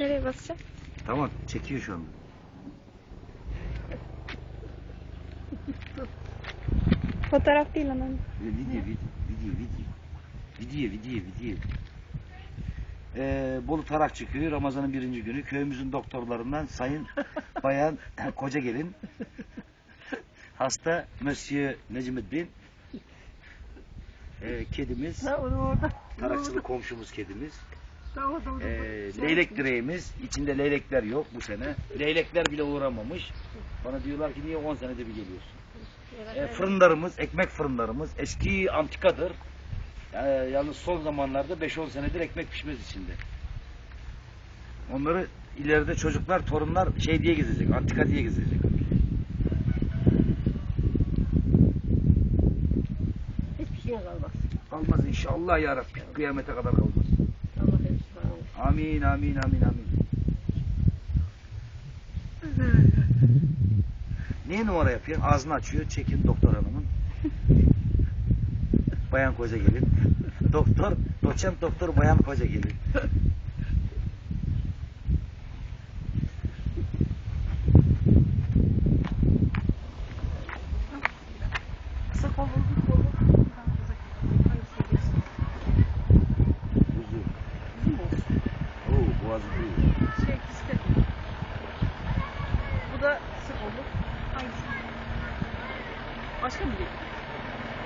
Nereye basacağım? Tamam çekiyor şu anda. Fotoğraf değil ama. Video, video, video, video. Video, video, video. Ee, Bolu Tarakçı Köyü Ramazan'ın birinci günü köyümüzün doktorlarından Sayın Bayan Koca Gelin hasta Monsieur Necmettin ee, kedimiz Tarakçılı komşumuz kedimiz ee, leylek direğimiz içinde leylekler yok bu sene leylekler bile uğramamış bana diyorlar ki niye 10 senede bir geliyorsun e, fırınlarımız, ekmek fırınlarımız eski antikadır. E, yalnız son zamanlarda 5-10 senedir ekmek pişmez içinde. Onları ileride çocuklar, torunlar şey diye gezecek, antika diye gezecek. Hiçbir şey kalmaz. Kalmaz inşallah ya Rabbi. Kıyamete kadar kalmaz. Amin, amin, amin, amin. Niye numara yapıyorsun? Ağzını açıyor, çekin doktor hanımın. Bayan koca gelin. Doktor, doçent doktor bayan koca gelin.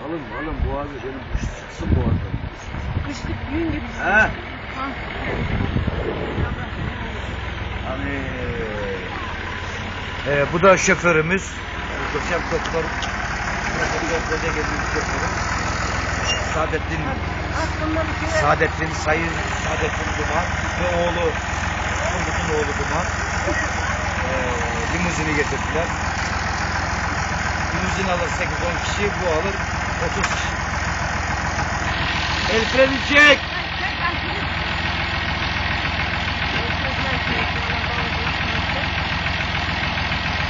Alın, alın boğazı benim sıksın boğazı. Kışlık yün gibi. Ha? Ha. Hani ee, bu da şoförümüz. Doçent doktor. Profesör Koca gelin şoförüm. Saadettin kere Saadettin, Sayın Saadettin Duman ve oğlu, Turgut'un oğlu Duman eee limuzini getirdiler. Limuzin alır 8-10 kişi, bu alır 30 kişi. El freni çek!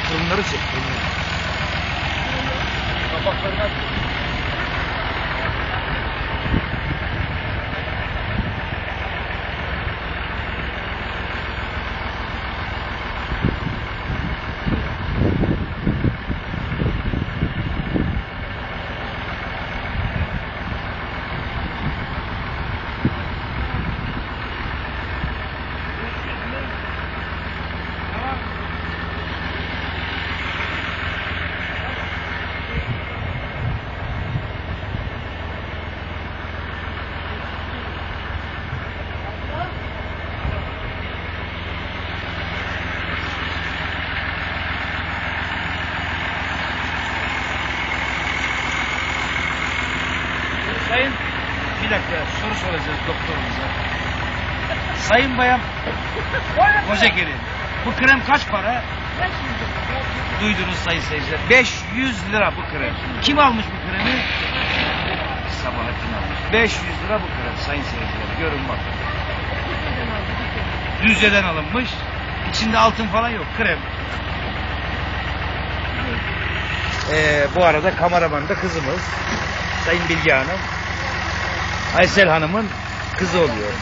Fırınları çek, fırınları. Kapaklarını aç. Sayın bir dakika soru soracağız doktorumuza. Sayın bayan Koca gelin. Bu krem kaç para? Duydunuz sayın seyirciler. 500 lira bu krem. Kim almış bu kremi? Sabahattin almış. 500 lira bu krem sayın seyirciler. Görün bak. Düzce'den alınmış. İçinde altın falan yok. Krem. Ee, bu arada kameraman da kızımız. Sayın Bilge Hanım. Aysel Hanım'ın kızı oluyor.